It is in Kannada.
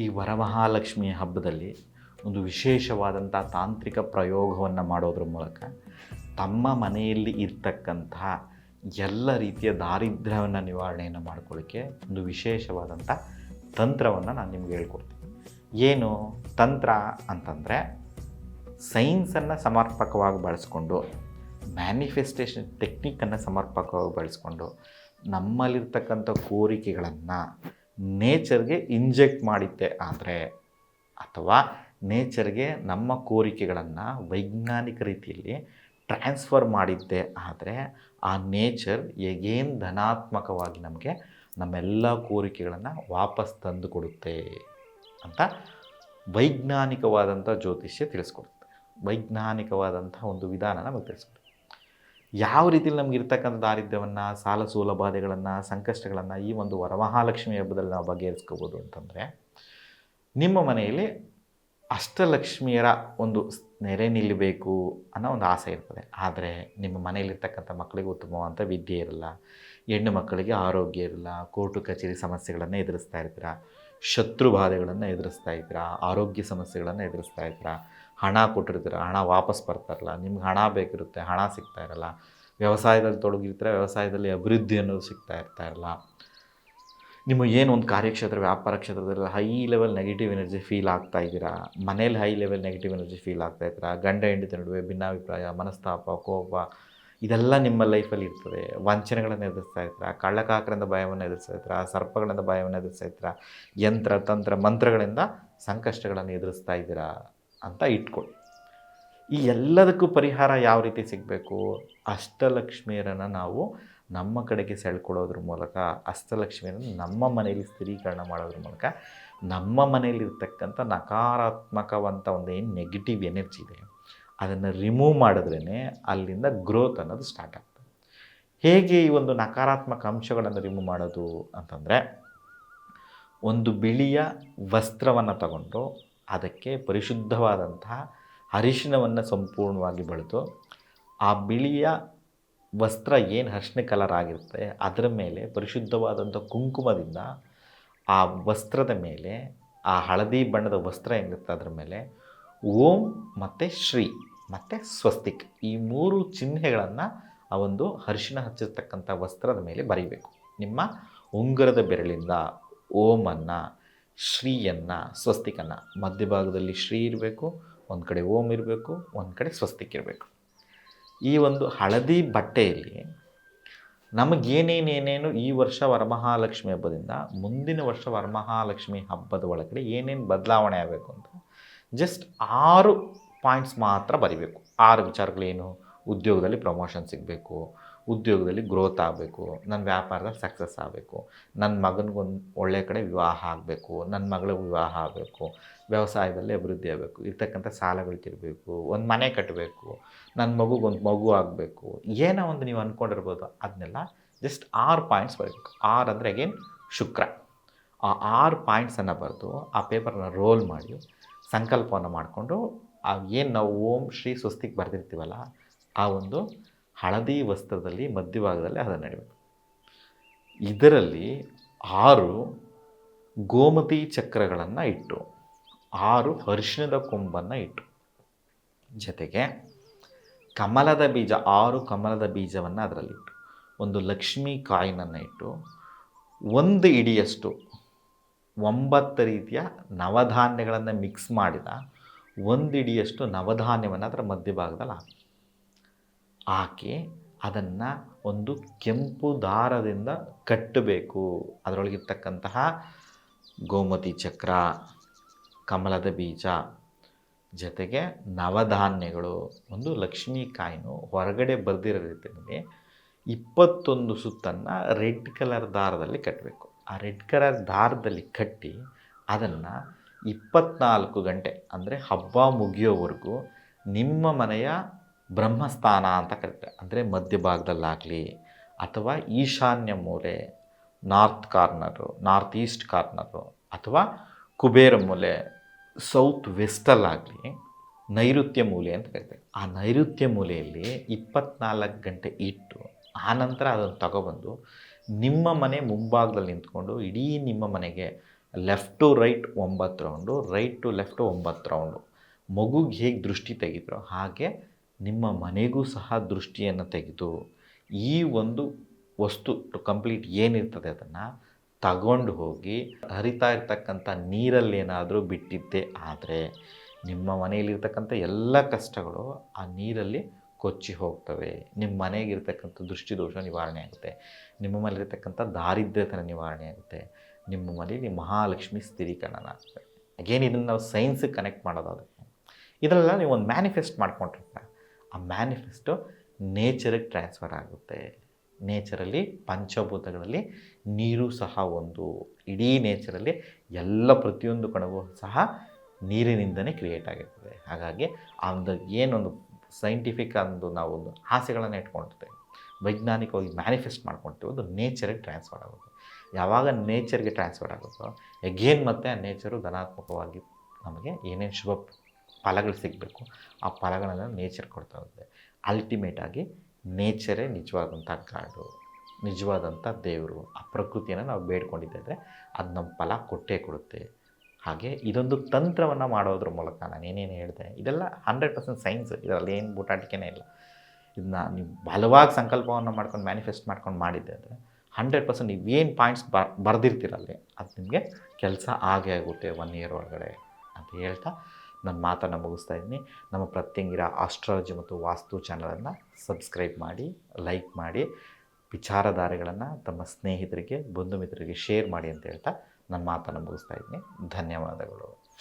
ಈ ವರಮಹಾಲಕ್ಷ್ಮಿ ಹಬ್ಬದಲ್ಲಿ ಒಂದು ವಿಶೇಷವಾದಂಥ ತಾಂತ್ರಿಕ ಪ್ರಯೋಗವನ್ನು ಮಾಡೋದ್ರ ಮೂಲಕ ತಮ್ಮ ಮನೆಯಲ್ಲಿ ಇರ್ತಕ್ಕಂತಹ ಎಲ್ಲ ರೀತಿಯ ದಾರಿದ್ರ್ಯವನ್ನು ನಿವಾರಣೆಯನ್ನು ಮಾಡ್ಕೊಳ್ಳಿಕ್ಕೆ ಒಂದು ವಿಶೇಷವಾದಂಥ ತಂತ್ರವನ್ನು ನಾನು ನಿಮ್ಗೆ ಹೇಳ್ಕೊಡ್ತೀನಿ. ಏನು? ತಂತ್ರ ಅಂತಂದರೆ ಸೈನ್ಸನ್ನು ಸಮರ್ಪಕವಾಗಿ ಬಳಸ್ಕೊಂಡು, ಮ್ಯಾನಿಫೆಸ್ಟೇಷನ್ ಟೆಕ್ನಿಕನ್ನು ಸಮರ್ಪಕವಾಗಿ ಬಳಸ್ಕೊಂಡು, ನಮ್ಮಲ್ಲಿರ್ತಕ್ಕಂಥ ಕೋರಿಕೆಗಳನ್ನು ನೇಚರ್ಗೆ ಇಂಜೆಕ್ಟ್ ಮಾಡಿದ್ದೆ ಆದರೆ, ಅಥವಾ ನೇಚರ್ಗೆ ನಮ್ಮ ಕೋರಿಕೆಗಳನ್ನು ವೈಜ್ಞಾನಿಕ ರೀತಿಯಲ್ಲಿ ಟ್ರಾನ್ಸ್ಫರ್ ಮಾಡಿದ್ದೆ ಆದರೆ, ಆ ನೇಚರ್ ಹೇಗೇನು ಧನಾತ್ಮಕವಾಗಿ ನಮಗೆ ನಮ್ಮೆಲ್ಲ ಕೋರಿಕೆಗಳನ್ನು ವಾಪಸ್ ತಂದು ಕೊಡುತ್ತೆ ಅಂತ ವೈಜ್ಞಾನಿಕವಾದಂಥ ಜ್ಯೋತಿಷ್ಯ ತಿಳಿಸ್ಕೊಡುತ್ತೆ. ವೈಜ್ಞಾನಿಕವಾದಂಥ ಒಂದು ವಿಧಾನ ನಮಗೆ ತಿಳಿಸ್ಕೊಡುತ್ತೆ. ಯಾವ ರೀತಿಯಲ್ಲಿ ನಮ್ಗೆ ಇರ್ತಕ್ಕಂಥ ದಾರಿದ್ರ್ಯವನ್ನು, ಸಾಲ ಸೂಲ ಬಾಧೆಗಳನ್ನು, ಸಂಕಷ್ಟಗಳನ್ನು ಈ ಒಂದು ವರಮಹಾಲಕ್ಷ್ಮಿ ಹಬ್ಬದಲ್ಲಿ ನಾವು ಬಗೆಹರಿಸ್ಕೋಬೋದು ಅಂತಂದರೆ, ನಿಮ್ಮ ಮನೆಯಲ್ಲಿ ಅಷ್ಟಲಕ್ಷ್ಮಿಯರ ಒಂದು ನೆರೆ ನಿಲ್ಲಬೇಕು ಅನ್ನೋ ಒಂದು ಆಸೆ ಇರ್ತದೆ. ಆದರೆ ನಿಮ್ಮ ಮನೆಯಲ್ಲಿರ್ತಕ್ಕಂಥ ಮಕ್ಕಳಿಗೆ ಉತ್ತಮವಾದಂಥ ವಿದ್ಯೆ ಇರಲ್ಲ, ಹೆಣ್ಣು ಮಕ್ಕಳಿಗೆ ಆರೋಗ್ಯ ಇರಲ್ಲ, ಕೋರ್ಟು, ಕಚೇರಿ ಸಮಸ್ಯೆಗಳನ್ನು ಎದುರಿಸ್ತಾ ಇರ್ತೀರ, ಶತ್ರು ಬಾಧೆಗಳನ್ನು ಎದುರಿಸ್ತಾ ಇದ್ದೀರಾ ಆರೋಗ್ಯ ಸಮಸ್ಯೆಗಳನ್ನು ಎದುರಿಸ್ತಾ ಇದ್ದೀರಾ ಹಣ ಕೊಟ್ಟಿರ್ತೀರ, ಹಣ ವಾಪಸ್ ಬರ್ತಾರಲ್ಲ, ನಿಮ್ಗೆ ಹಣ ಬೇಕಿರುತ್ತೆ, ಹಣ ಸಿಗ್ತಾ ಇರಲ್ಲ, ವ್ಯವಸಾಯದಲ್ಲಿ ತೊಡಗಿರ್ತೀರ, ವ್ಯವಸಾಯದಲ್ಲಿ ಅಭಿವೃದ್ಧಿ ಅನ್ನೋದು ಸಿಗ್ತಾ ಇರ್ತಾ ಇರಲ್ಲ. ನಿಮ್ಮ ಏನು ಒಂದು ಕಾರ್ಯಕ್ಷೇತ್ರ, ವ್ಯಾಪಾರ ಕ್ಷೇತ್ರದಲ್ಲಿ high level negative energy feel ಆಗ್ತಾ ಇದ್ದೀರಾ? ಮನೇಲಿ high level negative energy feel ಆಗ್ತಾ ಇದ್ದೀರಾ? ಗಂಡ, ಹೆಂಡತಿ ನಡುವೆ ಭಿನ್ನಾಭಿಪ್ರಾಯ, ಮನಸ್ತಾಪ, ಕೋಪ, ಇದೆಲ್ಲ ನಿಮ್ಮ ಲೈಫಲ್ಲಿ ಇರ್ತದೆ. ವಂಚನೆಗಳನ್ನು ಎದುರಿಸ್ತಾ ಇರ್ತೀರ ಕಳ್ಳಕಾಕರಿಂದ ಭಯವನ್ನು ಎದುರಿಸ್ತಾ ಇರ್ತೀರ ಸರ್ಪಗಳಿಂದ ಭಯವನ್ನು ಎದುರಿಸ್ತಾ ಇರ್ತೀರ ಯಂತ್ರ, ತಂತ್ರ, ಮಂತ್ರಗಳಿಂದ ಸಂಕಷ್ಟಗಳನ್ನು ಎದುರಿಸ್ತಾ ಇದ್ದೀರಾ? ಅಂತ ಇಟ್ಕೊಳ್ಳಿ. ಈ ಎಲ್ಲದಕ್ಕೂ ಪರಿಹಾರ ಯಾವ ರೀತಿ ಸಿಗಬೇಕು? ಅಷ್ಟಲಕ್ಷ್ಮಿಯರನ್ನು ನಾವು ನಮ್ಮ ಕಡೆಗೆ ಸೆಳ್ಕೊಳ್ಳೋದ್ರ ಮೂಲಕ ಅಷ್ಟಲಕ್ಷ್ಮಿಯರನ್ನು ನಮ್ಮ ಮನೆಯಲ್ಲಿ ಸ್ಥಿರೀಕರಣ ಮಾಡೋದ್ರ ಮೂಲಕ, ನಮ್ಮ ಮನೆಯಲ್ಲಿರ್ತಕ್ಕಂಥ ನಕಾರಾತ್ಮಕವಂಥ ಒಂದು ಏನು ನೆಗೆಟಿವ್ ಎನರ್ಜಿ ಇದೆ, ಅದನ್ನು ರಿಮೂವ್ ಮಾಡಿದ್ರೇ ಅಲ್ಲಿಂದ ಗ್ರೋತ್ ಅನ್ನೋದು ಸ್ಟಾರ್ಟ್ ಆಗ್ತದೆ. ಹೇಗೆ ಈ ಒಂದು ನಕಾರಾತ್ಮಕ ಅಂಶಗಳನ್ನು ರಿಮೂವ್ ಮಾಡೋದು ಅಂತಂದರೆ, ಒಂದು ಬಿಳಿಯ ವಸ್ತ್ರವನ್ನು ತಗೊಂಡು ಅದಕ್ಕೆ ಪರಿಶುದ್ಧವಾದಂತಹ ಅರಿಶಿನವನ್ನು ಸಂಪೂರ್ಣವಾಗಿ ಬಳಿತು ಆ ಬಿಳಿಯ ವಸ್ತ್ರ ಏನು ಅರ್ಶಿನ ಕಲರ್ ಆಗಿರುತ್ತೆ, ಅದರ ಮೇಲೆ ಪರಿಶುದ್ಧವಾದಂಥ ಕುಂಕುಮದಿಂದ ಆ ವಸ್ತ್ರದ ಮೇಲೆ, ಆ ಹಳದಿ ಬಣ್ಣದ ವಸ್ತ್ರ ಏನಿರುತ್ತೆ ಅದರ ಮೇಲೆ ಓಂ ಮತ್ತು ಶ್ರೀ ಮತ್ತು ಸ್ವಸ್ತಿಕ್ ಈ ಮೂರು ಚಿಹ್ನೆಗಳನ್ನು ಆ ಒಂದು ಅರಿಶಿನ ಹಚ್ಚಿರ್ತಕ್ಕಂಥ ವಸ್ತ್ರದ ಮೇಲೆ ಬರೀಬೇಕು. ನಿಮ್ಮ ಉಂಗುರದ ಬೆರಳಿಂದ ಓಮನ್ನು ಶ್ರೀಯನ್ನು, ಸ್ವಸ್ತಿಕನ್ನು. ಮಧ್ಯಭಾಗದಲ್ಲಿ ಶ್ರೀ ಇರಬೇಕು, ಒಂದು ಕಡೆ ಓಂ ಇರಬೇಕು, ಒಂದು ಕಡೆ ಸ್ವಸ್ತಿಕ್ ಇರಬೇಕು. ಈ ಒಂದು ಹಳದಿ ಬಟ್ಟೆಯಲ್ಲಿ ನಮಗೇನೇನೇನೇನು ಈ ವರ್ಷ ವರಮಹಾಲಕ್ಷ್ಮಿ ಹಬ್ಬದಿಂದ ಮುಂದಿನ ವರ್ಷ ವರಮಹಾಲಕ್ಷ್ಮಿ ಹಬ್ಬದ ಒಳಗಡೆ ಏನೇನು ಬದಲಾವಣೆ ಆಗಬೇಕು ಅಂತ ಜಸ್ಟ್ ಆರು ಪಾಯಿಂಟ್ಸ್ ಮಾತ್ರ ಬರೀಬೇಕು. ಆರು ವಿಚಾರಗಳೇನು? ಉದ್ಯೋಗದಲ್ಲಿ ಪ್ರಮೋಷನ್ ಸಿಗಬೇಕು, ಉದ್ಯೋಗದಲ್ಲಿ ಗ್ರೋತ್ ಆಗಬೇಕು ನನ್ನ ವ್ಯಾಪಾರದಲ್ಲಿ ಸಕ್ಸಸ್ ಆಗಬೇಕು ನನ್ನ ಮಗನಿಗೊಂದು ಒಳ್ಳೆಯ ಕಡೆ ವಿವಾಹ ಆಗಬೇಕು ನನ್ನ ಮಗಳಿಗೆ ವಿವಾಹ ಆಗಬೇಕು, ವ್ಯವಸಾಯದಲ್ಲಿ ಅಭಿವೃದ್ಧಿ ಆಗಬೇಕು, ಇರ್ತಕ್ಕಂಥ ಸಾಲಗಳು ತಿರಬೇಕು, ಒಂದು ಮನೆ ಕಟ್ಟಬೇಕು ನನ್ನ ಮಗುಗೊಂದು ಮಗು ಆಗಬೇಕು, ಏನೋ ಒಂದು ನೀವು ಅಂದ್ಕೊಂಡಿರ್ಬೋದು ಅದನ್ನೆಲ್ಲ ಜಸ್ಟ್ ಆರು ಪಾಯಿಂಟ್ಸ್ ಬರಬೇಕು. ಆರು ಅಂದರೆ ಅಗೇನ್ ಶುಕ್ರ. ಆ ಆರು ಪಾಯಿಂಟ್ಸನ್ನು ಬರೆದು ಆ ಪೇಪರ್ನ ರೋಲ್ ಮಾಡಿ ಸಂಕಲ್ಪವನ್ನು ಮಾಡಿಕೊಂಡು ಏನು ನಾವು ಓಂ ಶ್ರೀ ಸ್ವಸ್ತಿಗೆ ಬರೆದಿರ್ತೀವಲ್ಲ ಆ ಒಂದು ಹಳದಿ ವಸ್ತ್ರದಲ್ಲಿ ಮಧ್ಯಭಾಗದಲ್ಲಿ ಅದನ್ನು ನಡೆಯಬೇಕು ಇದರಲ್ಲಿ ಆರು ಗೋಮತಿ ಚಕ್ರಗಳನ್ನು ಇಟ್ಟು, ಆರು ಅರಿಶಿಣದ ಕೊಂಬನ್ನು ಇಟ್ಟು, ಜೊತೆಗೆ ಕಮಲದ ಬೀಜ, ಆರು ಕಮಲದ ಬೀಜವನ್ನು ಅದರಲ್ಲಿಟ್ಟು ಒಂದು ಲಕ್ಷ್ಮೀ ಕಾಯಿನನ್ನು ಇಟ್ಟು, ಒಂದು ಇಡಿಯಷ್ಟು ಒಂಬತ್ತು ರೀತಿಯ ನವಧಾನ್ಯಗಳನ್ನು ಮಿಕ್ಸ್ ಮಾಡಿದ ಒಂದು ಇಡಿಯಷ್ಟು ನವಧಾನ್ಯವನ್ನು ಅದರ ಮಧ್ಯಭಾಗದಲ್ಲಿ ಹಾಕಿ ಹಾಕಿ ಅದನ್ನು ಒಂದು ಕೆಂಪು ದಾರದಿಂದ ಕಟ್ಟಬೇಕು. ಅದರೊಳಗಿರ್ತಕ್ಕಂತಹ ಗೋಮತಿ ಚಕ್ರ, ಕಮಲದ ಬೀಜ, ಜೊತೆಗೆ ನವಧಾನ್ಯಗಳು, ಒಂದು ಲಕ್ಷ್ಮೀ ಕಾಯಿನು ಹೊರಗಡೆ ಬರೆದಿರೋ ರೀತಿಯಲ್ಲಿ ಇಪ್ಪತ್ತೊಂದು ಸುತ್ತನ್ನು ರೆಡ್ ಕಲರ್ ದಾರದಲ್ಲಿ ಕಟ್ಟಬೇಕು. ಆ ರೆಡ್ ಕಲರ್ ದಾರದಲ್ಲಿ ಕಟ್ಟಿ ಅದನ್ನು ಇಪ್ಪತ್ನಾಲ್ಕು ಗಂಟೆ, ಅಂದರೆ ಹಬ್ಬ ಮುಗಿಯೋವರೆಗೂ ನಿಮ್ಮ ಮನೆಯ ಬ್ರಹ್ಮಸ್ಥಾನ ಅಂತ ಕರಿತಾರೆ. ಅಂದರೆ ಮಧ್ಯಭಾಗದಲ್ಲಾಗಲಿ ಅಥವಾ ಈಶಾನ್ಯ ಮೂಲೆ, north corner, north east corner ಅಥವಾ ಕುಬೇರ ಮೂಲೆ, ಸೌತ್ ವೆಸ್ಟಲ್ಲಾಗಲಿ ನೈಋತ್ಯ ಮೂಲೆ ಅಂತ ಕರಿತಾರೆ. ಆ ನೈಋತ್ಯ ಮೂಲೆಯಲ್ಲಿ ಇಪ್ಪತ್ನಾಲ್ಕು ಗಂಟೆ ಇಟ್ಟು ಆನಂತರ ಅದನ್ನು ತಗೊಬಂದು ನಿಮ್ಮ ಮನೆ ಮುಂಭಾಗದಲ್ಲಿ ನಿಂತ್ಕೊಂಡು ಇಡೀ ನಿಮ್ಮ ಮನೆಗೆ ಲೆಫ್ಟ್ ಟು ರೈಟ್ ಒಂಬತ್ತು ರೌಂಡು, ರೈಟ್ ಟು ಲೆಫ್ಟು ಒಂಬತ್ತು ರೌಂಡು. ಮಗುಗೆ ಹೇಗೆ ದೃಷ್ಟಿ ತೆಗಿದ್ರು ಹಾಗೆ ನಿಮ್ಮ ಮನೆಗೂ ಸಹ ದೃಷ್ಟಿಯನ್ನು ತೆಗೆದು ಈ ಒಂದು ವಸ್ತು ಕಂಪ್ಲೀಟ್ ಏನಿರ್ತದೆ ಅದನ್ನು ತಗೊಂಡು ಹೋಗಿ ಹರಿತಾ ಇರ್ತಕ್ಕಂಥ ನೀರಲ್ಲಿ ಏನಾದರೂ ಬಿಟ್ಟಿದ್ದೇ ಆದರೆ ನಿಮ್ಮ ಮನೆಯಲ್ಲಿರ್ತಕ್ಕಂಥ ಎಲ್ಲ ಕಷ್ಟಗಳು ಆ ನೀರಲ್ಲಿ ಕೊಚ್ಚಿ ಹೋಗ್ತವೆ. ನಿಮ್ಮ ಮನೆಗಿರ್ತಕ್ಕಂಥ ದೃಷ್ಟಿದೋಷ ನಿವಾರಣೆ ಆಗುತ್ತೆ. ನಿಮ್ಮ ಮನೆಯಲ್ಲಿರ್ತಕ್ಕಂಥ ದಾರಿದ್ರ್ಯತನ ನಿವಾರಣೆ ಆಗುತ್ತೆ. ನಿಮ್ಮ ಮನೆಯಲ್ಲಿ ಮಹಾಲಕ್ಷ್ಮಿ ಸ್ಥಿರೀಕರಣ ಆಗ್ತದೆ. ಅಗೇನ್ ಇದನ್ನು ನಾವು ಸೈನ್ಸಿಗೆ ಕನೆಕ್ಟ್ ಮಾಡೋದಾದ್ರೆ ಇದರಲ್ಲ ನೀವು ಒಂದು ಮ್ಯಾನಿಫೆಸ್ಟ್ ಮಾಡ್ಕೊಂಡಿರ್ತೀರ. ಆ ಮ್ಯಾನಿಫೆಸ್ಟೋ ನೇಚರಿಗೆ ಟ್ರಾನ್ಸ್ಫರ್ ಆಗುತ್ತೆ. ನೇಚರಲ್ಲಿ ಪಂಚಭೂತಗಳಲ್ಲಿ ನೀರು ಸಹ ಒಂದು, ಇಡೀ ನೇಚರಲ್ಲಿ ಎಲ್ಲ ಪ್ರತಿಯೊಂದು ಕಣವೂ ಸಹ ನೀರಿನಿಂದನೇ ಕ್ರಿಯೇಟ್ ಆಗಿರ್ತದೆ ಹಾಗಾಗಿ ಒಂದು ಏನೊಂದು ಸೈಂಟಿಫಿಕ್ ಅಂದು ನಾವು ಒಂದು ಆಸೆಗಳನ್ನು ಇಟ್ಕೊಂಡಿರ್ತೇವೆ. ವೈಜ್ಞಾನಿಕವಾಗಿ ಮ್ಯಾನಿಫೆಸ್ಟ್ ಮಾಡ್ಕೊಳ್ತೀವಿ ಅದು ನೇಚರಿಗೆ ಟ್ರಾನ್ಸ್ಫರ್ ಆಗುತ್ತೆ. ಯಾವಾಗ ನೇಚರ್ಗೆ ಟ್ರಾನ್ಸ್ಫರ್ ಆಗುತ್ತೋ ಎಗೇನ್ ಮತ್ತೆ ಆ ನೇಚರು ಧನಾತ್ಮಕವಾಗಿ ನಮಗೆ ಏನೇನು ಶುಭ ಫಲಗಳು ಸಿಗಬೇಕು. ಆ ಫಲಗಳನ್ನು ನೇಚರ್ ಕೊಡ್ತಾ ಹೋಗುತ್ತೆ. ಅಲ್ಟಿಮೇಟಾಗಿ ನೇಚರೇ ನಿಜವಾದಂಥ ಗಾಡು ನಿಜವಾದಂಥ ದೇವರು, ಆ ಪ್ರಕೃತಿಯನ್ನು ನಾವು ಬೇಡ್ಕೊಂಡಿದ್ದರೆ ಅದು ನಮ್ಮ ಫಲ ಕೊಟ್ಟೇ ಕೊಡುತ್ತೆ. ಹಾಗೆ ಇದೊಂದು ತಂತ್ರವನ್ನು ಮಾಡೋದ್ರ ಮೂಲಕ ನಾನು ಏನೇನು ಹೇಳಿದೆ, ಇದೆಲ್ಲ ಹಂಡ್ರೆಡ್ ಪರ್ಸೆಂಟ್ ಸೈನ್ಸ್ ಇದರಲ್ಲಿ ಏನು ಬೂಟಾಟಿಕೆನೇ ಇಲ್ಲ. ಇದನ್ನ ನೀವು ಬಲವಾಗಿ ಸಂಕಲ್ಪವನ್ನು ಮಾಡ್ಕೊಂಡು ಮ್ಯಾನಿಫೆಸ್ಟ್ ಮಾಡ್ಕೊಂಡು ಮಾಡಿದ್ದೆ ಅಂದರೆ ಹಂಡ್ರೆಡ್ ಪರ್ಸೆಂಟ್ ನೀವೇನು ಪಾಯಿಂಟ್ಸ್ ಬರೆದಿರ್ತೀರಲ್ಲಿ ಅದು ನಿಮಗೆ ಕೆಲಸ ಆಗೇ ಆಗುತ್ತೆ ಒನ್ ಇಯರ್ ಒಳಗಡೆ ಅಂತ ಹೇಳ್ತಾ ನನ್ನ ಮಾತನ್ನು ಮುಗಿಸ್ತಾ ಇದ್ದೀನಿ. ನಮ್ಮ ಪ್ರತ್ಯಂಗಿರ ಆಸ್ಟ್ರಾಲಜಿ ಮತ್ತು ವಾಸ್ತು ಚಾನಲನ್ನು ಸಬ್ಸ್ಕ್ರೈಬ್ ಮಾಡಿ, ಲೈಕ್ ಮಾಡಿ, ವಿಚಾರಧಾರೆಗಳನ್ನು ತಮ್ಮ ಸ್ನೇಹಿತರಿಗೆ ಬಂಧು ಮಿತ್ರರಿಗೆ ಶೇರ್ ಮಾಡಿ ಅಂತ ಹೇಳ್ತಾ ನನ್ನ ಮಾತನ್ನು ಮುಗಿಸ್ತಾ ಇದ್ದೀನಿ. ಧನ್ಯವಾದಗಳು.